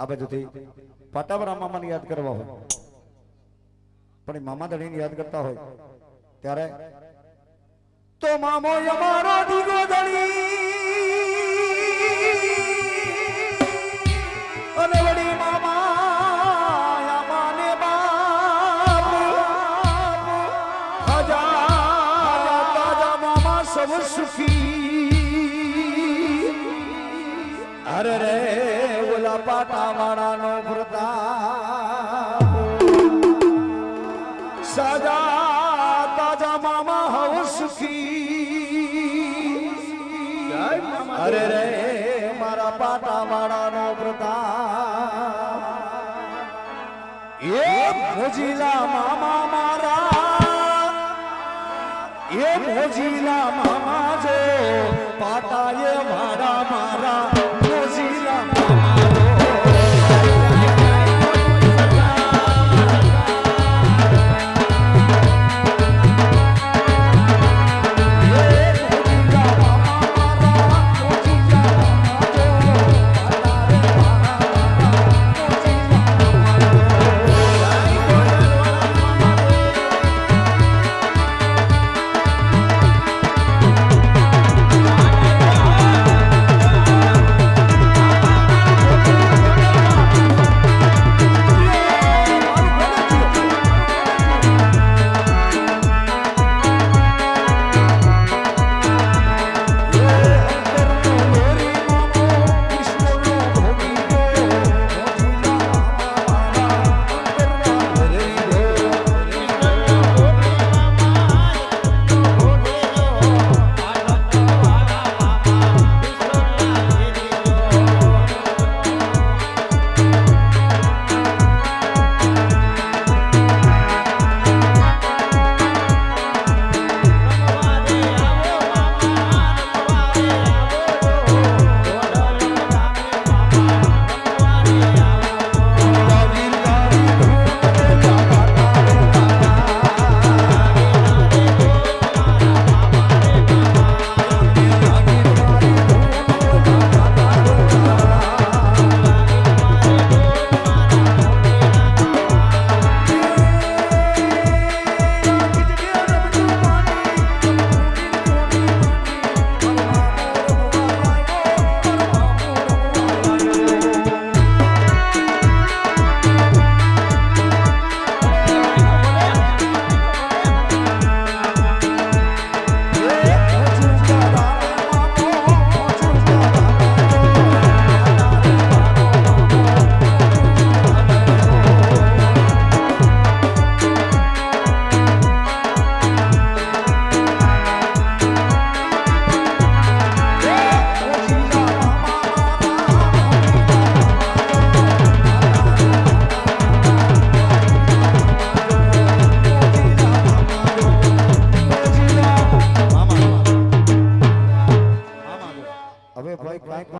આ બાજુથી પાટાવરા મામાને યાદ કરવા હોય પણ એ મામા ધણીને યાદ કરતા હોય ત્યારે તો મામો અમારો દીગો ધણી અને વડી મામા અમાને ઓલા પાટા વાળાનો પ્રતાપ સજા તાજા મામા હવ સુખી અરે રે, મારા પાટા વાળાનો પ્રતાપ એ મોજીલા મામા મારા, એ મોજીલા મામા જો એ મારા મારા. હવે ભાઈ કાંઈક